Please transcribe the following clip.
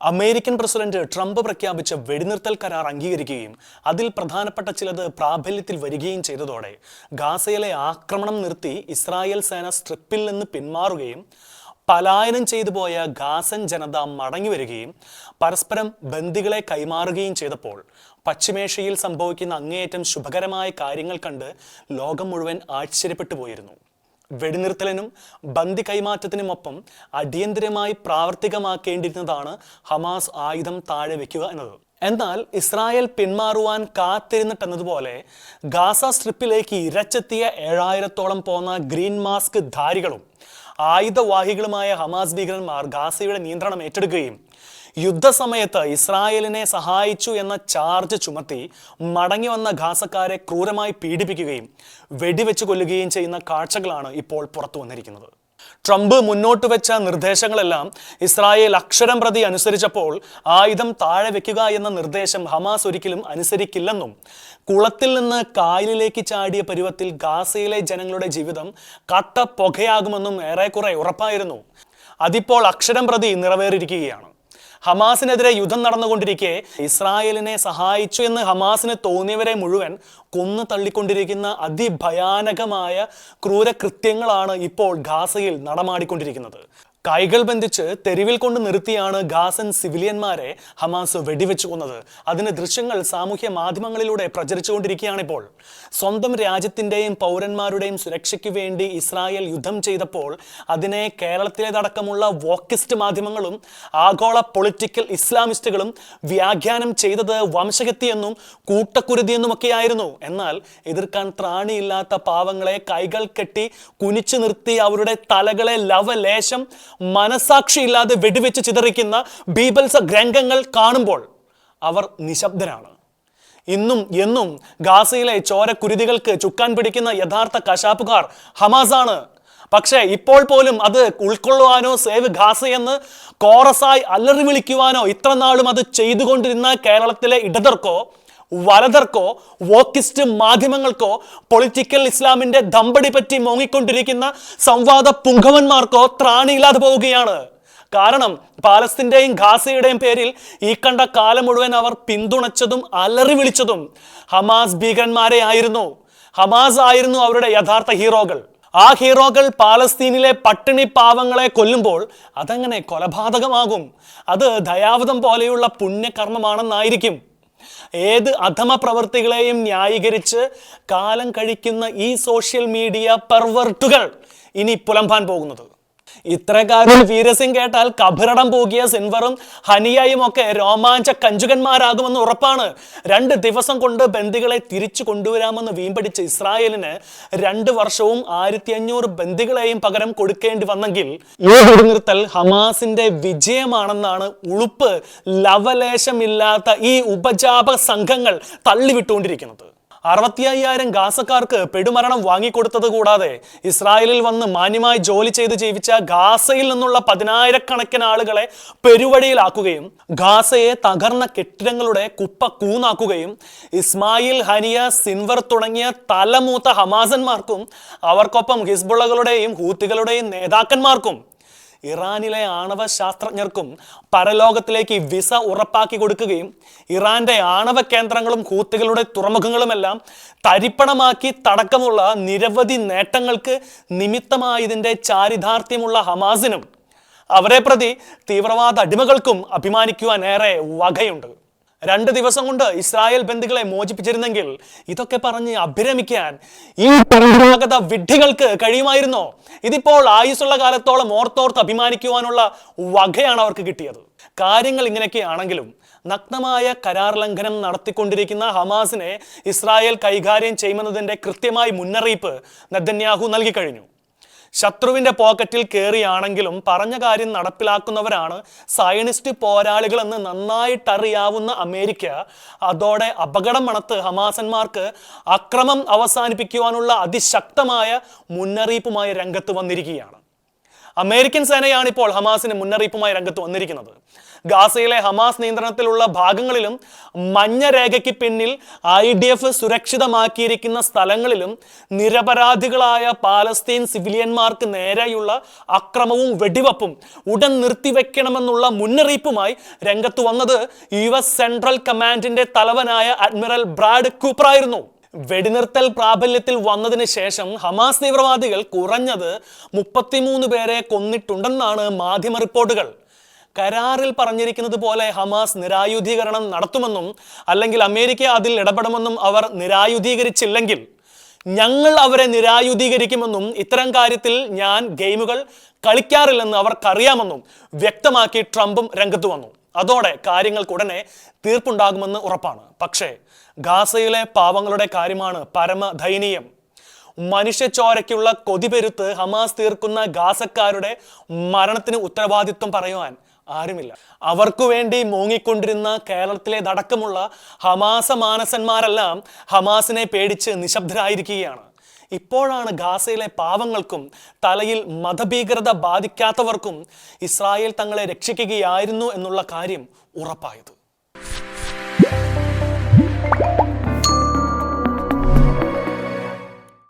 American president Trump പ്രഖ്യാപിച്ച വെടിനിർത്തൽ കരാർ അംഗീകരിക്കുകയും അതിൽ പ്രധാനപ്പെട്ട ചിലത് പ്രാബല്യത്തിൽ വരികയും ചെയ്തതോടെ ഗാസയിലെ ആക്രമണം നിർത്തി ഇസ്രായേൽ സേന സ്ട്രിപ്പിൽ നിന്ന് പിന്മാറുകയും പലായനം ചെയ്തു പോയ ഗാസൻ ജനത മടങ്ങി വരികയും പരസ്പരം ബന്ദികളെ കൈമാറുകയും ചെയ്തപ്പോൾ പശ്ചിമേഷ്യയിൽ സംഭവിക്കുന്ന അങ്ങേയറ്റം ശുഭകരമായ കാര്യങ്ങൾ കണ്ട് ലോകം മുഴുവൻ ആശ്ചര്യപ്പെട്ടു പോയിരുന്നു. വെടിനിർത്തലിനും ബന്ദി കൈമാറ്റത്തിനുമൊപ്പം അടിയന്തിരമായി പ്രാവർത്തികമാക്കേണ്ടിയിരുന്നതാണ് ഹമാസ് ആയുധം താഴെ വെക്കുക എന്നത്. എന്നാൽ ഇസ്രായേൽ പിന്മാറുവാൻ കാത്തിരുന്നിട്ടെന്നതുപോലെ ഗാസ സ്ട്രിപ്പിലേക്ക് ഇരച്ചെത്തിയ ഏഴായിരത്തോളം പോന്ന ഗ്രീൻ മാസ്ക് ധാരികളും ആയുധവാഹികളുമായ ഹമാസ് ഭീകരന്മാർ ഗാസയുടെ നിയന്ത്രണം ഏറ്റെടുക്കുകയും യുദ്ധസമയത്ത് ഇസ്രായേലിനെ സഹായിച്ചു എന്ന ചാർജ് ചുമത്തി മടങ്ങി വന്ന ഗാസക്കാരെ ക്രൂരമായി പീഡിപ്പിക്കുകയും വെടിവെച്ച് കൊല്ലുകയും ചെയ്യുന്ന കാഴ്ചകളാണ് ഇപ്പോൾ പുറത്തു വന്നിരിക്കുന്നത്. ട്രംപ് മുന്നോട്ട് വെച്ച നിർദ്ദേശങ്ങളെല്ലാം ഇസ്രായേൽ അക്ഷരം പ്രതി അനുസരിച്ചപ്പോൾ ആയുധം താഴെ വെക്കുക എന്ന നിർദ്ദേശം ഹമാസ് ഒരിക്കലും അനുസരിക്കില്ലെന്നും കുളത്തിൽ നിന്ന് കായലിലേക്ക് ചാടിയ പരുവത്തിൽ ഗാസയിലെ ജനങ്ങളുടെ ജീവിതം കട്ട പുകയാകുമെന്നും ഏറെക്കുറെ ഉറപ്പായിരുന്നു. അതിപ്പോൾ അക്ഷരം പ്രതി നിറവേറിയിരിക്കുകയാണ്. ഹമാസിനെതിരെ യുദ്ധം നടന്നുകൊണ്ടിരിക്കെ ഇസ്രായേലിനെ സഹായിച്ചു എന്ന് ഹമാസിന് തോന്നിയവരെ മുഴുവൻ കൊന്നു തള്ളിക്കൊണ്ടിരിക്കുന്ന അതിഭയാനകമായ ക്രൂരകൃത്യങ്ങളാണ് ഇപ്പോൾ ഗാസയിൽ നടമാടിക്കൊണ്ടിരിക്കുന്നത്. കൈകൾ ബന്ധിച്ച് തെരുവിൽ കൊണ്ട് നിർത്തിയാണ് ഗാസൻ സിവിലിയന്മാരെ ഹമാസ് വെടിവെച്ചു കൊന്നത് അതിന് ദൃശ്യങ്ങൾ സാമൂഹ്യ മാധ്യമങ്ങളിലൂടെ പ്രചരിച്ചുകൊണ്ടിരിക്കുകയാണിപ്പോൾ സ്വന്തം രാജ്യത്തിന്റെയും പൗരന്മാരുടെയും സുരക്ഷയ്ക്ക് വേണ്ടി ഇസ്രായേൽ യുദ്ധം ചെയ്തപ്പോൾ അതിനെ കേരളത്തിലേതടക്കമുള്ള വോക്കിസ്റ്റ് മാധ്യമങ്ങളും ആഗോള പൊളിറ്റിക്കൽ ഇസ്ലാമിസ്റ്റുകളും വ്യാഖ്യാനം ചെയ്തത് വംശഹത്യയെന്നും കൂട്ടക്കുരുതിയെന്നുമൊക്കെയായിരുന്നു. എന്നാൽ എതിർക്കാൻ ത്രാണിയില്ലാത്ത പാവങ്ങളെ കൈകൾ കെട്ടി കുനിച്ചു നിർത്തി അവരുടെ തലകളെ ലവലേശം മനസാക്ഷിയില്ലാതെ വെടിവെച്ച് ചിതറിക്കുന്ന ബീബൽസ ഗ്രന്ഥങ്ങൾ കാണുമ്പോൾ അവർ നിശബ്ദരാണ്. ഇന്നും എന്നും ഗാസയിലെ ചോരക്കുരുതികൾക്ക് ചുക്കാൻ പിടിക്കുന്ന യഥാർത്ഥ കശാപ്പുകാർ ഹമാസാണ്. പക്ഷേ ഇപ്പോൾ പോലും അത് ഉൾക്കൊള്ളുവാനോ സേവ് എന്ന് കോറസായി അലറി വിളിക്കുവാനോ ഇത്ര നാളും അത് ചെയ്തുകൊണ്ടിരുന്ന കേരളത്തിലെ ഇടതർക്കോ വലതർക്കോ വോക്കിസ്റ്റ് മാധ്യമങ്ങൾക്കോ പൊളിറ്റിക്കൽ ഇസ്ലാമിന്റെ ദമ്പടി പറ്റി മോങ്ങിക്കൊണ്ടിരിക്കുന്ന സംവാദ പുങ്കവന്മാർക്കോ ത്രാണിയില്ലാതെ പോവുകയാണ്. കാരണം പാലസ്തീന്റെയും ഖാസയുടെയും പേരിൽ ഈ കണ്ട കാലം മുഴുവൻ അവർ പിന്തുണച്ചതും അലറി വിളിച്ചതും ഹമാസ് ഭീകരന്മാരെ ആയിരുന്നു. ഹമാസ് ആയിരുന്നു അവരുടെ യഥാർത്ഥ ഹീറോകൾ. ആ ഹീറോകൾ പാലസ്തീനിലെ പട്ടിണി പാവങ്ങളെ കൊല്ലുമ്പോൾ അതങ്ങനെ കൊലപാതകമാകും. അത് ദയാവതം പോലെയുള്ള പുണ്യകർമ്മമാണെന്നായിരിക്കും. ഏത് അധമ പ്രവർത്തികളെയും ന്യായീകരിച്ച് കാലം കഴിക്കുന്ന ഈ സോഷ്യൽ മീഡിയ പെർവർട്ടുകൾ ഇനി പുലമ്പാൻ പോകുന്നത്. ഇത്രക്കാരും വീരസിംഗ് കേട്ടാൽ കബറടം പോകിയ സിൻവറും ഹനിയയും ഒക്കെ രോമാഞ്ച കഞ്ചുകന്മാരാകുമെന്ന് ഉറപ്പാണ്. രണ്ട് ദിവസം കൊണ്ട് ബന്ദികളെ തിരിച്ചു കൊണ്ടുവരാമെന്ന് വീമ്പടിച്ച ഇസ്രായേലിന് രണ്ട് വർഷവും ആയിരത്തി അഞ്ഞൂറ് ബന്ദികളെയും പകരം കൊടുക്കേണ്ടി വന്നെങ്കിൽ ഈ വെടിനിർത്തൽ ഹമാസിന്റെ വിജയമാണെന്നാണ് ഉളുപ്പ് ലവലേശമില്ലാത്ത ഈ ഉപജാപ സംഘങ്ങൾ തള്ളിവിട്ടുകൊണ്ടിരിക്കുന്നത്. അറുപത്തി അയ്യായിരം ഗാസക്കാർക്ക് പെടുമരണം വാങ്ങിക്കൊടുത്തത് കൂടാതെ ഇസ്രായേലിൽ വന്ന് മാന്യമായി ജോലി ചെയ്ത് ജീവിച്ച ഗാസയിൽ നിന്നുള്ള പതിനായിരക്കണക്കിന് ആളുകളെ പെരുവഴിയിലാക്കുകയും ഗാസയെ തകർന്ന കെട്ടിടങ്ങളുടെ കുപ്പ കൂന്നാക്കുകയും ഇസ്മായിൽ ഹനിയ സിൻവർ തുടങ്ങിയ തലമൂത്ത ഹമാസന്മാർക്കും അവർക്കൊപ്പം ഹിസ്ബുള്ളകളുടെയും ഹൂത്തികളുടെയും നേതാക്കന്മാർക്കും ഇറാനിലെ ആണവ ശാസ്ത്രജ്ഞർക്കും പരലോകത്തിലേക്ക് വിസ ഉറപ്പാക്കി കൊടുക്കുകയും ഇറാന്റെ ആണവ കേന്ദ്രങ്ങളും കൂത്തുകളുടെ തുറമുഖങ്ങളുമെല്ലാം തരിപ്പണമാക്കി തടക്കമുള്ള നിരവധി നേട്ടങ്ങൾക്ക് നിമിത്തമായതിന്റെ ചാരിതാർത്ഥ്യമുള്ള ഹമാസിനും. അവരെ പ്രതി തീവ്രവാദ അടിമകൾക്കും അഭിമാനിക്കുവാൻ ഏറെ വകയുണ്ട്. രണ്ട് ദിവസം കൊണ്ട് ഇസ്രായേൽ ബന്ധുക്കളെ മോചിപ്പിച്ചിരുന്നെങ്കിൽ ഇതൊക്കെ പറഞ്ഞ് അഭിരമിക്കാൻ ഈ പരമ്പരാഗത വിഡ്ഢികൾക്ക് കഴിയുമായിരുന്നോ? ഇതിപ്പോൾ ആയുസ്സുള്ള കാലത്തോളം ഓർത്തോർത്ത് അഭിമാനിക്കുവാനുള്ള വകയാണ് അവർക്ക് കിട്ടിയത്. കാര്യങ്ങൾ ഇങ്ങനെയൊക്കെയാണെങ്കിലും നഗ്നമായ കരാർ ലംഘനം നടത്തിക്കൊണ്ടിരിക്കുന്ന ഹമാസിനെ ഇസ്രായേൽ കൈകാര്യം ചെയ്യുമെന്നതിന്റെ കൃത്യമായ മുന്നറിയിപ്പ് നദന്യാഹു നൽകി കഴിഞ്ഞു. ശത്രുവിന്റെ പോക്കറ്റിൽ കയറിയാണെങ്കിലും പറഞ്ഞ കാര്യം നടപ്പിലാക്കുന്നവരാണ് സയനിസ്റ്റ് പോരാളികളെന്ന് നന്നായിട്ടറിയാവുന്ന അമേരിക്ക. അതോടെ അപകടം മണത്ത് ഹമാസന്മാർക്ക് അക്രമം അവസാനിപ്പിക്കുവാനുള്ള അതിശക്തമായ മുന്നറിയിപ്പുമായി രംഗത്ത് വന്നിരിക്കുകയാണ്. അമേരിക്കൻ സേനയാണ് ഇപ്പോൾ ഹമാസിന് മുന്നറിയിപ്പുമായി രംഗത്ത് വന്നിരിക്കുന്നത്. ഗാസയിലെ ഹമാസ് നിയന്ത്രണത്തിലുള്ള ഭാഗങ്ങളിലും മഞ്ഞ രേഖയ്ക്ക് പിന്നിൽ ഐ ഡി എഫ് സുരക്ഷിതമാക്കിയിരിക്കുന്ന സ്ഥലങ്ങളിലും നിരപരാധികളായ പാലസ്തീൻ സിവിലിയന്മാർക്ക് നേരെയുള്ള അക്രമവും വെടിവപ്പും ഉടൻ നിർത്തിവെക്കണമെന്നുള്ള മുന്നറിയിപ്പുമായി രംഗത്ത് വന്നത് യു എസ് സെൻട്രൽ കമാൻഡിന്റെ തലവനായ അഡ്മിറൽ ബ്രാഡ് കൂപ്പറായിരുന്നു. വെടിനിർത്തൽ പ്രാബല്യത്തിൽ വന്നതിന് ശേഷം ഹമാസ് തീവ്രവാദികൾ കുറഞ്ഞത് മുപ്പത്തിമൂന്ന് പേരെ കൊന്നിട്ടുണ്ടെന്നാണ് മാധ്യമ റിപ്പോർട്ടുകൾ. കരാറിൽ പറഞ്ഞിരിക്കുന്നത് പോലെ ഹമാസ് നിരായുധീകരണം നടത്തുമെന്നും അല്ലെങ്കിൽ അമേരിക്ക അതിൽ ഇടപെടുമെന്നും അവർ നിരായുധീകരിച്ചില്ലെങ്കിൽ. ഞങ്ങൾ അവരെ നിരായുധീകരിക്കുമെന്നും ഇത്തരം കാര്യത്തിൽ ഞാൻ ഗെയിമുകൾ കളിക്കാറില്ലെന്ന് അവർക്കറിയാമെന്നും വ്യക്തമാക്കി ട്രംപും രംഗത്ത് വന്നു. അതോടെ കാര്യങ്ങൾക്ക് ഉടനെ തീർപ്പുണ്ടാകുമെന്ന് ഉറപ്പാണ്. പക്ഷേ ഗാസയിലെ പാവങ്ങളുടെ കാര്യമാണ് പരമ ദയനീയം മനുഷ്യച്ചോരയ്ക്കുള്ള കൊതിപെരുത്ത് ഹമാസ് തീർക്കുന്ന ഗാസക്കാരുടെ മരണത്തിന് ഉത്തരവാദിത്വം പറയുവാൻ ആരുമില്ല. അവർക്കു വേണ്ടി മൂങ്ങിക്കൊണ്ടിരുന്ന കേരളത്തിലേതടക്കമുള്ള ഹമാസ മാനസന്മാരെല്ലാം ഹമാസിനെ പേടിച്ച് നിശബ്ദരായിരിക്കുകയാണ്. ഇപ്പോഴാണ് ഗാസയിലെ പാവങ്ങൾക്കും തലയിൽ മതഭീകരത ബാധിക്കാത്തവർക്കും ഇസ്രായേൽ തങ്ങളെ രക്ഷിക്കുകയായിരുന്നു എന്നുള്ള കാര്യം ഉറപ്പായത്.